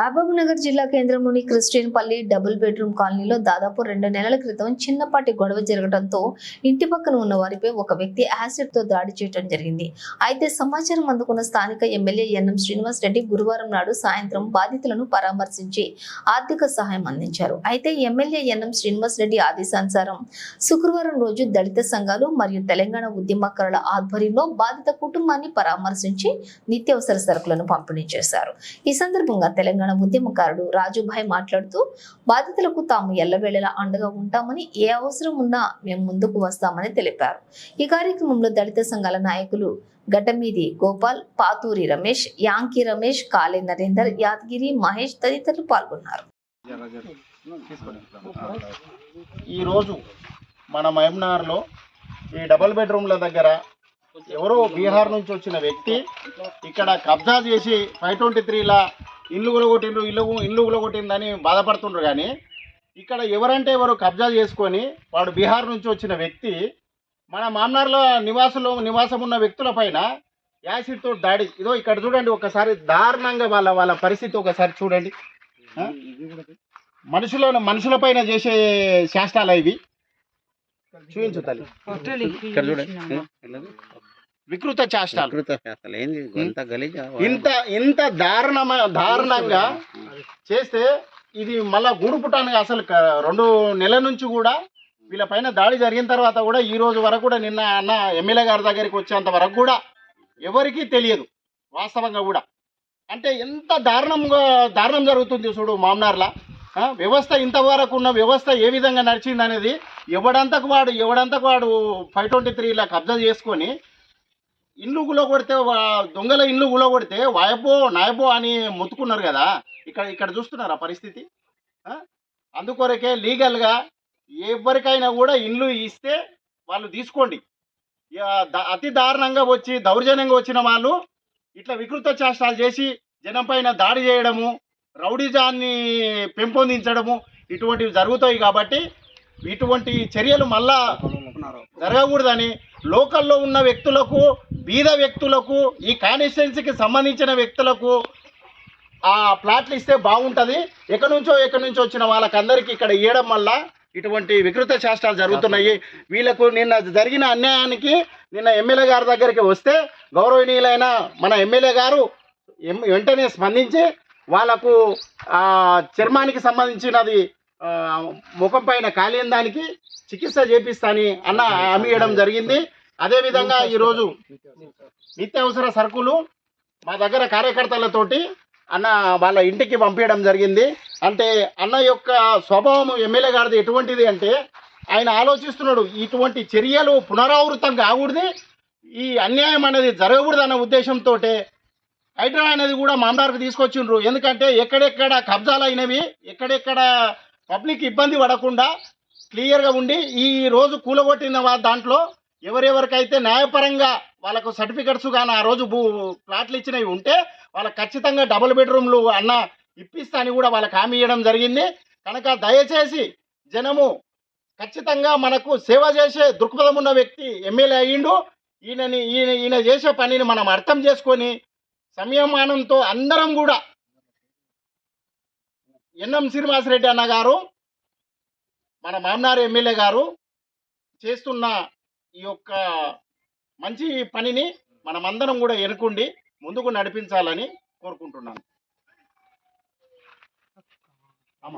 మహబూబ్ నగర్ జిల్లా కేంద్రంలోని క్రిస్టియన్ పల్లి డబుల్ బెడ్రూమ్ కాలనీలో దాదాపు రెండు నెలల క్రితం చిన్నపాటి గొడవ జరగడంతో ఇంటి పక్కన ఉన్న వారిపై ఒక వ్యక్తి యాసిడ్తో దాడి చేయడం జరిగింది. అయితే సమాచారం అందుకున్న స్థానిక ఎమ్మెల్యే ఎన్ఎం శ్రీనివాస్ రెడ్డి గురువారం నాడు సాయంత్రం బాధితులను పరామర్శించి ఆర్థిక సహాయం అందించారు. అయితే ఎమ్మెల్యే ఎన్ఎం శ్రీనివాస్ రెడ్డి ఆదేశానుసారం శుక్రవారం రోజు దళిత సంఘాలు మరియు తెలంగాణ ఉద్యమకారుల ఆధ్వర్యంలో బాధిత కుటుంబాన్ని పరామర్శించి నిత్యావసర సరుకులను పంపిణీ చేశారు. ఈ సందర్భంగా తెలంగాణ తెలంగాణ ఉద్యమకారుడు రాజుభాయ్ మాట్లాడుతూ బాధితులకు తాము ఎల్లవేళలా అండగా ఉంటామని ఏ అవసరం ఉన్నా మేము ముందుకు వస్తామని తెలిపారు. ఈ కార్యక్రమంలో దళిత సంఘాల నాయకులు గడ్డమీది గోపాల్ పాతూరి రమేష్ యాంకి రమేష్ కాళే నరేందర్ యాదగిరి మహేష్ తదితరులు పాల్గొన్నారు. ఈరోజు మన మహమ్నార్లో ఈ డబుల్ బెడ్రూమ్ల దగ్గర ఎవరో బీహార్ నుంచి వచ్చిన వ్యక్తి ఇక్కడ కబ్జా చేసి ఫైవ్ ట్వంటీ త్రీలా ఇల్లు గులగొట్టిండ్రు ఇల్లు ఇల్లు గులగొట్టిందని బాధపడుతుండ్రు కానీ ఇక్కడ ఎవరంటే ఎవరు కబ్జా చేసుకొని వాడు బీహార్ నుంచి వచ్చిన వ్యక్తి మన మామ్నార్లో నివాసులు నివాసం ఉన్న వ్యక్తుల పైన యాసిడ్తో దాడి. ఇదో ఇక్కడ చూడండి ఒకసారి దారుణంగా వాళ్ళ వాళ్ళ పరిస్థితి ఒకసారి చూడండి? మనుషుల మనుషుల పైన చేసే శాస్త్రాలు ఇవి చూపించు తల్లి. ఇక్కడ చూడండి. వికృత చేష్టాలు. ఇంత ఇంత దారుణమ దారుణంగా చేస్తే ఇది మళ్ళా గూడు పుట్టానికి అసలు రెండు నెలల నుంచి కూడా వీళ్ళ పైన దాడి జరిగిన తర్వాత కూడా ఈ రోజు వరకు కూడా నిన్న అన్న ఎమ్మెల్యే గారి దగ్గరికి వచ్చేంత వరకు కూడా ఎవరికీ తెలియదు వాస్తవంగా కూడా. అంటే ఎంత దారుణంగా దారుణం జరుగుతుంది చూడు మామ్నార్లా. వ్యవస్థ ఇంతవరకు ఉన్న వ్యవస్థ ఏ విధంగా నడిచింది అనేది ఎవడంతకు వాడు ఎవడంతకు వాడు ఫైవ్ ట్వంటీ త్రీలా కబ్జా చేసుకొని ఇండ్లు గులో కొడితే వా- దొంగల ఇండ్లు గులో కొడితే వాయపో నాయపో అని మొత్తుకున్నారు కదా. ఇక్కడ ఇక్కడ చూస్తున్నారా పరిస్థితి? అందుకొరకే లీగల్గా ఎవరికైనా కూడా ఇల్లు ఇస్తే వాళ్ళు తీసుకోండి. అతి దారుణంగా వచ్చి దౌర్జన్యంగా వచ్చిన వాళ్ళు ఇట్లా వికృత చేష్టాలు చేసి జనం పైన దాడి చేయడము రౌడిజాన్ని పెంపొందించడము ఇటువంటివి జరుగుతాయి కాబట్టి ఇటువంటి చర్యలు మళ్ళా జరగకూడదని లోకల్లో ఉన్న వ్యక్తులకు బీద వ్యక్తులకు ఈ కాన్స్టిట్యున్సీకి సంబంధించిన వ్యక్తులకు ఆ ప్లాట్లు ఇస్తే బాగుంటుంది. ఎక్కడి నుంచో ఎక్కడి నుంచో వచ్చిన వాళ్ళకందరికీ ఇక్కడ ఇవ్వడం వల్ల ఇటువంటి వికృత శాస్త్రాలు జరుగుతున్నాయి. వీళ్ళకు నిన్న జరిగిన అన్యాయానికి నిన్న ఎమ్మెల్యే గారి దగ్గరికి వస్తే గౌరవనీయులైన మన ఎమ్మెల్యే గారు వెంటనే స్పందించి వాళ్ళకు ఆ చర్మానికి సంబంధించినది ముఖం పైన కాలేని దానికి చికిత్స చేపిస్తాని అన్న హామీ ఇవ్వడం జరిగింది. అదేవిధంగా ఈరోజు నిత్యావసర సరుకులు మా దగ్గర కార్యకర్తలతోటి అన్న వాళ్ళ ఇంటికి పంపించడం జరిగింది. అంటే అన్న యొక్క స్వభావం ఎమ్మెల్యే గారిది ఎటువంటిది అంటే ఆయన ఆలోచిస్తున్నాడు ఇటువంటి చర్యలు పునరావృతం కాకూడదు ఈ అన్యాయం అనేది జరగకూడదు అన్న ఉద్దేశంతో హైడ్రా అనేది కూడా మామదారికి తీసుకొచ్చిండ్రు. ఎందుకంటే ఎక్కడెక్కడ కబ్జాలు అయినవి ఎక్కడెక్కడ పబ్లిక్ ఇబ్బంది పడకుండా క్లియర్గా ఉండి ఈ రోజు కూలగొట్టిన దాంట్లో ఎవరెవరికైతే న్యాయపరంగా వాళ్ళకు సర్టిఫికెట్స్ కానీ ఆ రోజు భూ ప్లాట్లు ఇచ్చినవి ఉంటే వాళ్ళకి ఖచ్చితంగా డబుల్ బెడ్రూమ్లు అన్న ఇప్పిస్తా అని కూడా వాళ్ళకి హామీ ఇవ్వడం జరిగింది. కనుక దయచేసి జనము ఖచ్చితంగా మనకు సేవ చేసే దృక్పథం ఉన్న వ్యక్తి ఎమ్మెల్యే అయ్యిండు. ఈయనని ఈయన ఈయన చేసే పనిని మనం అర్థం చేసుకొని సంయమానంతో అందరం కూడా ఎన్ఎం శ్రీనివాసరెడ్డి అన్న గారు మన మామనారు ఎమ్మెల్యే గారు చేస్తున్న ఈ యొక్క మంచి పనిని మనమందరం కూడా ఎన్నుకుండి ముందుకు నడిపించాలని కోరుకుంటున్నాను అమ్మ.